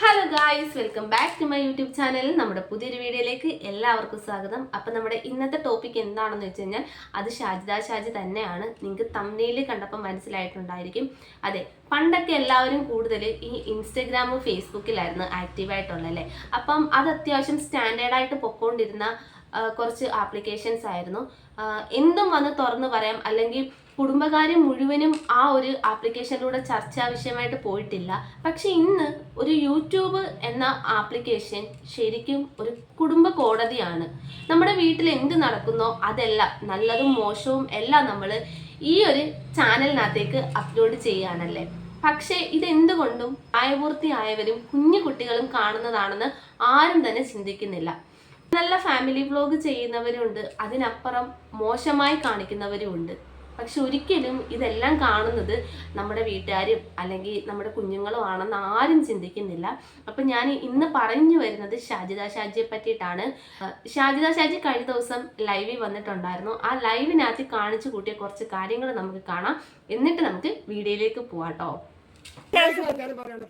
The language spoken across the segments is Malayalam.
Hello guys welcome back to my YouTube channel നമ്മുടെ പുതിയൊരു വീഡിയോയിലേക്ക് എല്ലാവർക്കും സ്വാഗതം. അപ്പം നമ്മുടെ ഇന്നത്തെ ടോപ്പിക് എന്താണെന്ന് വെച്ച് കഴിഞ്ഞാൽ അത് ഷാജിദ ഷാജി തന്നെയാണ്. നിങ്ങൾക്ക് തമ്മിൽ കണ്ടപ്പോൾ മനസ്സിലായിട്ടുണ്ടായിരിക്കും. അതെ പണ്ടൊക്കെ എല്ലാവരും കൂടുതൽ ഈ ഇൻസ്റ്റഗ്രാമും ഫേസ്ബുക്കിലായിരുന്നു ആക്റ്റീവായിട്ടുള്ളത് അല്ലേ? അപ്പം അത് അത്യാവശ്യം സ്റ്റാൻഡേർഡായിട്ട് പൊക്കോണ്ടിരുന്ന കുറച്ച് ആപ്ലിക്കേഷൻസ് ആയിരുന്നു. എന്തും വന്ന് തുറന്ന് പറയാം. അല്ലെങ്കിൽ കുടുംബകാര്യം മുഴുവനും ആ ഒരു ആപ്ലിക്കേഷനിലൂടെ ചർച്ചാ വിഷയമായിട്ട് പോയിട്ടില്ല. പക്ഷെ ഇന്ന് ഒരു യൂട്യൂബ് എന്ന ആപ്ലിക്കേഷൻ ശരിക്കും ഒരു കുടുംബ കോടതിയാണ്. നമ്മുടെ വീട്ടിൽ എന്ത് നടക്കുന്നോ അതെല്ലാം നല്ലതും മോശവും എല്ലാം നമ്മൾ ഈ ഒരു ചാനലിനകത്തേക്ക് അപ്ലോഡ് ചെയ്യുകയാണല്ലേ? പക്ഷേ ഇതെന്തുകൊണ്ടും പ്രായപൂർത്തിയായവരും കുഞ്ഞു കുട്ടികളും കാണുന്നതാണെന്ന് ആരും തന്നെ ചിന്തിക്കുന്നില്ല. നല്ല ഫാമിലി വ്ലോഗ് ചെയ്യുന്നവരുണ്ട്. അതിനപ്പുറം മോശമായി കാണിക്കുന്നവരും ഉണ്ട് പക്ഷെ ഒരിക്കലും ഇതെല്ലാം കാണുന്നത് നമ്മുടെ വീട്ടുകാരും അല്ലെങ്കിൽ നമ്മുടെ കുഞ്ഞുങ്ങളും ആണെന്ന് ആരും ചിന്തിക്കുന്നില്ല. അപ്പം ഞാൻ ഇന്ന് പറഞ്ഞു വരുന്നത് ഷാജിദ ഷാജിയെ പറ്റിയിട്ടാണ്. ഷാജിദ ഷാജി കഴിഞ്ഞ ദിവസം ലൈവിൽ വന്നിട്ടുണ്ടായിരുന്നു. ആ ലൈവിനകത്ത് കാണിച്ചു കൂട്ടിയ കുറച്ച് കാര്യങ്ങൾ നമുക്ക് കാണാം. എന്നിട്ട് നമുക്ക് വീഡിയോയിലേക്ക് പോവാട്ടോ.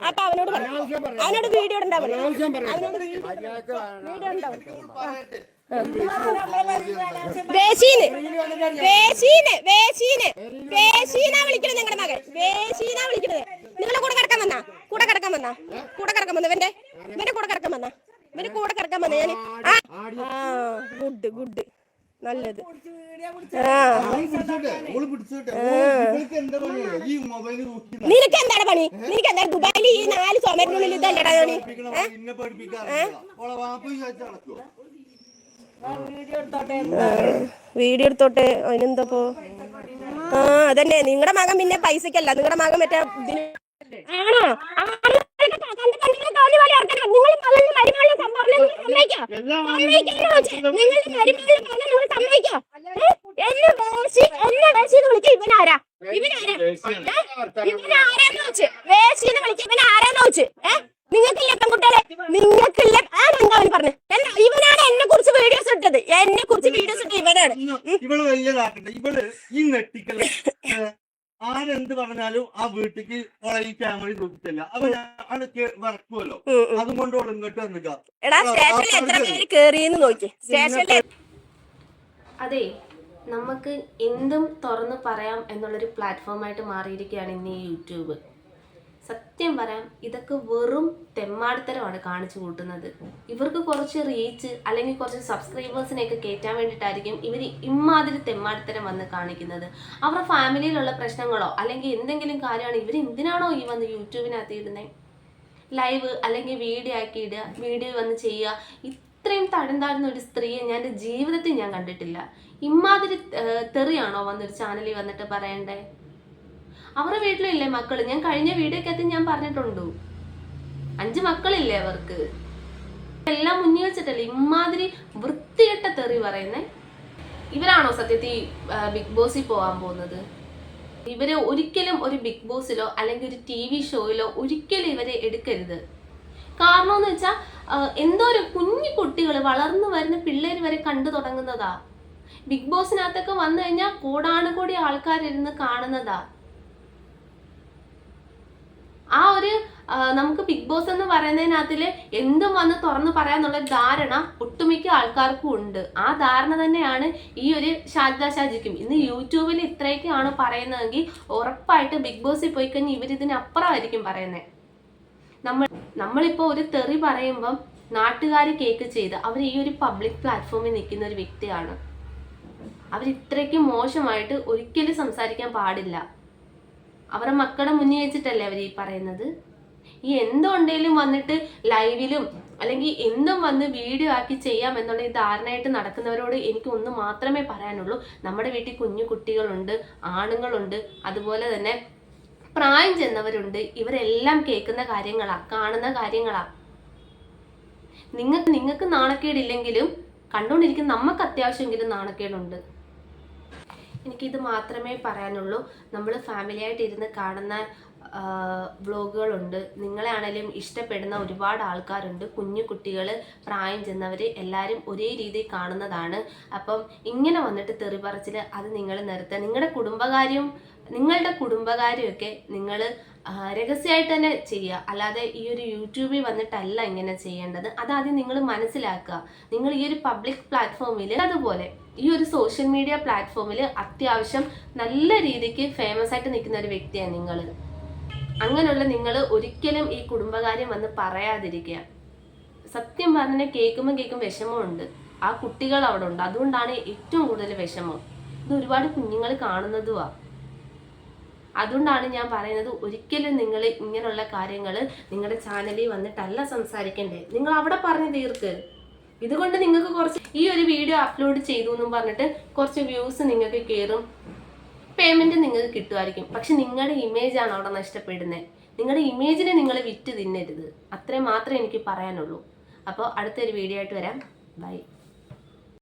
അപ്പൊ അവനോട്. അവനോട് വീഡിയോ ഉണ്ടാ അവനോട് വീഡിയോ ഉണ്ടാ വേശീന്. വേശീന്. വേശീന്. വേശീനാ വിളിക്കണത് നിങ്ങളുടെ മകൻ. വേശീന വിളിക്കണത്. നിങ്ങളുടെ കൂടെ കിടക്കാൻ വന്നാ? കൂടെ കിടക്കാൻ വന്നാ? കൂടെ കിടക്കാൻ വന്ന ഇവന്റെ ഇവന്റെ കൂടെ കിടക്കാൻ വന്നാ ഇവന്റെ കൂടെ കിടക്കാൻ വന്ന ഞാൻ ആ ഗുഡ് ഗുഡ് നല്ലത് ആ അവൾ പിടിച്ചോട്ടെ, ഓൾ പിടിച്ചോട്ടെ. ഓൾ ഇവൾക്ക് എന്താ പണിയാ? ഈ മൊബൈൽ നോക്കി നിനക്ക് എന്താണ് പണി നിനക്ക് എന്താ ദുബായിൽ ഈ നാല് പണി വാപ്പ വിചാരിച്ച് നടക്കുവോ? വീഡിയോ എടുത്തോട്ടെ. അതിനെന്തപ്പോ ആ അതന്നെ. നിങ്ങളുടെ മകൻ പിന്നെ പൈസക്കല്ല. നിങ്ങളുടെ മകൻ മറ്റേ ഇതിന് ആണോ. നിങ്ങൾ സമ്മതിക്കോ? നിങ്ങൾ സമ്മതിക്കോ? ഏ? എന്നെ വേശി എന്നെ വേശിന്ന് വിളിക്കുക ഇവനാരാ? ഇവനാരാ? ഇവനാരാന്ന് വെച്ച്? വേശിന്ന് വിളിക്കുക ഇവനാരാന്ന് വെച്ച്? ഏഹ് നിങ്ങൾക്കില്ല പെൺകുട്ടികളെ നിങ്ങൾക്കില്ല. ആരെന്താ അവന് പറഞ്ഞു? എന്താ ഇവനാണ് എന്നെ കുറിച്ച് വീഡിയോസ് ഇട്ടത്. എന്നെ കുറിച്ച് വീഡിയോസ് ഇട്ടത് ഇവനാണ്. ഇവൾ വലിയതാക്കട്ടെ ഇവൾ ഈ നെട്ടിക്കൽ ആരെന്ത് പറഞ്ഞാലും ആ വീട്ടിക്ക് ഈ ക്യാമറ നോക്കിട്ടില്ല അപ്പൊ അതൊക്കെ വറക്കുമല്ലോ. അതുകൊണ്ട് ഇങ്ങോട്ട് വന്നിട്ട് എടാ സ്റ്റേഷനിൽ എത്ര പേര് കേറിയെന്ന് നോക്കി. സ്റ്റേഷനിൽ അതെ നമുക്ക് എന്തും തുറന്ന് പറയാം എന്നുള്ളൊരു പ്ലാറ്റ്ഫോമായിട്ട് മാറിയിരിക്കുകയാണ് ഇന്ന് ഈ യൂട്യൂബ്. സത്യം പറയാം ഇതൊക്കെ വെറും തെമ്മാടിത്തരമാണ് കാണിച്ചു കൂട്ടുന്നത്. ഇവർക്ക് കുറച്ച് റീച്ച് അല്ലെങ്കിൽ കുറച്ച് സബ്സ്ക്രൈബേഴ്സിനെയൊക്കെ കയറ്റാൻ വേണ്ടിയിട്ടായിരിക്കും ഇവർ ഇമ്മാതിരി തെമ്മാടിത്തരം വന്ന് കാണിക്കുന്നത്. അവരുടെ ഫാമിലിയിലുള്ള പ്രശ്നങ്ങളോ അല്ലെങ്കിൽ എന്തെങ്കിലും കാര്യമാണ് ഇവർ എന്തിനാണോ ഈ വന്ന് യൂട്യൂബിനകത്ത് ഇടുന്നത് ലൈവ് അല്ലെങ്കിൽ വീഡിയോ ആക്കി ഇടുക വീഡിയോ വന്ന് ചെയ്യുക ഇത്രയും തരം താഴ്ന്ന ഒരു സ്ത്രീയെ ഞാൻ എന്റെ ജീവിതത്തിൽ ഞാൻ കണ്ടിട്ടില്ല. ഇമ്മാതിരി തെറിയാണോ വന്നൊരു ചാനലിൽ വന്നിട്ട് പറയണ്ടേ? അവരുടെ വീട്ടിലില്ലേ മക്കൾ? ഞാൻ കഴിഞ്ഞ വീഡിയോക്കകത്ത് ഞാൻ പറഞ്ഞിട്ടുണ്ടു. അഞ്ച് മക്കളില്ലേ അവർക്ക്? എല്ലാം മുന്നിൽ വെച്ചിട്ടല്ലേ ഇമ്മാതിരി വൃത്തികെട്ട തെറി പറയുന്നേ? ഇവരാണോ സത്യത്തിൽ ബിഗ് ബോസിൽ പോകാൻ പോകുന്നത്? ഇവരെ ഒരിക്കലും ഒരു ബിഗ് ബോസിലോ അല്ലെങ്കിൽ ഒരു ടി വി ഷോയിലോ ഒരിക്കലും ഇവരെ എടുക്കരുത്. കാരണം എന്ന് വെച്ചാൽ എന്തോ ഒരു കുഞ്ഞു കുട്ടികൾ വളർന്നു വരുന്ന പിള്ളേർ വരെ കണ്ടു തുടങ്ങുന്നതാ. ബിഗ് ബോസിനകത്തൊക്കെ വന്നു കഴിഞ്ഞാൽ ആൾക്കാർ ആൾക്കാരിരുന്ന് കാണുന്നതാ. ആ ഒരു നമുക്ക് ബിഗ് ബോസ് എന്ന് പറയുന്നതിനകത്തിൽ എന്തും വന്ന് തുറന്നു പറയാന്നുള്ള ധാരണ ഒട്ടുമിക്ക ആൾക്കാർക്കും ഉണ്ട്. ആ ധാരണ തന്നെയാണ് ഈ ഒരു ഷാജിദ ഷാജിക്കും. ഇന്ന് യൂട്യൂബിൽ ഇത്രയൊക്കെയാണ് പറയുന്നതെങ്കിൽ ഉറപ്പായിട്ട് ബിഗ് ബോസിൽ പോയി കഴിഞ്ഞാൽ ഇവരിതിനപ്പുറമായിരിക്കും പറയുന്നത് നമ്മൾ നമ്മളിപ്പോൾ ഒരു തെറി പറയുമ്പം നാട്ടുകാർ കേക്ക് ചെയ്ത് അവർ ഈ ഒരു പബ്ലിക് പ്ലാറ്റ്ഫോമിൽ നിൽക്കുന്ന ഒരു വ്യക്തിയാണ്. അവർ ഇത്രയ്ക്ക് മോശമായിട്ട് ഒരിക്കലും സംസാരിക്കാൻ പാടില്ല. അവരുടെ മക്കളെ മുന്നിൽ വെച്ചിട്ടല്ലേ അവർ ഈ പറയുന്നത്? ഈ എന്തുണ്ടെങ്കിലും വന്നിട്ട് ലൈവിലും അല്ലെങ്കിൽ എന്തും വന്ന് വീഡിയോ ആക്കി ചെയ്യാം എന്നുള്ള ഈ ധാരണയായിട്ട് നടക്കുന്നവരോട് എനിക്ക് ഒന്ന് മാത്രമേ പറയാനുള്ളൂ. നമ്മുടെ വീട്ടിൽ കുഞ്ഞു കുട്ടികളുണ്ട് ആണുങ്ങളുണ്ട്. അതുപോലെ തന്നെ പ്രായം ചെന്നവരുണ്ട്. ഇവരെല്ലാം കേൾക്കുന്ന കാര്യങ്ങളാ കാണുന്ന കാര്യങ്ങളാ. നിങ്ങൾക്ക് നിങ്ങൾക്ക് നാണക്കേടില്ലെങ്കിലും കണ്ടുകൊണ്ടിരിക്കുന്ന നമുക്ക് അത്യാവശ്യമെങ്കിലും നാണക്കേടുണ്ട്. എനിക്കിത് മാത്രമേ പറയാനുള്ളൂ. നമ്മൾ ഫാമിലിയായിട്ട് ഇരുന്ന് കാണുന്ന വ്ളോഗുകളുണ്ട്. ആണെങ്കിലും ഇഷ്ടപ്പെടുന്ന ഒരുപാട് ആൾക്കാരുണ്ട്. കുഞ്ഞു കുട്ടികൾ പ്രായം ചെന്നവർ എല്ലാവരും ഒരേ രീതിയിൽ കാണുന്നതാണ്. അപ്പം ഇങ്ങനെ വന്നിട്ട് തെറി പറച്ചിൽ അത് നിങ്ങൾ നിർത്തുക നിങ്ങളുടെ കുടുംബകാര്യം നിങ്ങളുടെ കുടുംബകാര്യമൊക്കെ നിങ്ങൾ രഹസ്യമായിട്ട് തന്നെ ചെയ്യുക. അല്ലാതെ ഈ ഒരു യൂട്യൂബിൽ വന്നിട്ടല്ല ഇങ്ങനെ ചെയ്യേണ്ടത്. അതാദ്യം നിങ്ങൾ മനസ്സിലാക്കുക. നിങ്ങൾ ഈ ഒരു പബ്ലിക് പ്ലാറ്റ്ഫോമിൽ അതുപോലെ ഈ ഒരു സോഷ്യൽ മീഡിയ പ്ലാറ്റ്ഫോമിൽ അത്യാവശ്യം നല്ല രീതിക്ക് ഫേമസ് ആയിട്ട് നിൽക്കുന്ന ഒരു വ്യക്തിയാണ് നിങ്ങൾ അങ്ങനെയുള്ള നിങ്ങൾ ഒരിക്കലും ഈ കുടുംബകാര്യം വന്ന് പറയാതിരിക്കുക. സത്യം പറഞ്ഞ കേൾക്കുമ്പോൾ കേൾക്കും വിഷമമുണ്ട്. ആ കുട്ടികൾ അവിടെ ഉണ്ട്. അതുകൊണ്ടാണ് ഏറ്റവും കൂടുതൽ വിഷമം. ഇത് ഒരുപാട് കുഞ്ഞുങ്ങൾ കാണുന്നതുമാ അതുകൊണ്ടാണ് ഞാൻ പറയുന്നത് ഒരിക്കലും നിങ്ങൾ ഇങ്ങനെയുള്ള കാര്യങ്ങൾ നിങ്ങളുടെ ചാനലിൽ വന്നിട്ടല്ല സംസാരിക്കണ്ടേ നിങ്ങൾ അവിടെ പറഞ്ഞു തീർക്ക്. ഇതുകൊണ്ട് നിങ്ങൾക്ക് കുറച്ച് ഈ ഒരു വീഡിയോ അപ്ലോഡ് ചെയ്തു എന്നും പറഞ്ഞിട്ട് കുറച്ച് വ്യൂസ് നിങ്ങൾക്ക് കയറും. പേയ്മെന്റ് നിങ്ങൾക്ക് കിട്ടുമായിരിക്കും. പക്ഷെ നിങ്ങളുടെ ഇമേജ് ആണ് അവിടെ നഷ്ടപ്പെടുന്നത്. നിങ്ങളുടെ ഇമേജിനെ നിങ്ങൾ വിറ്റ് തിന്നരുത്. അത്രയും മാത്രമേ എനിക്ക് പറയാനുള്ളൂ. അപ്പോൾ അടുത്തൊരു വീഡിയോ ആയിട്ട് വരാം. ബൈ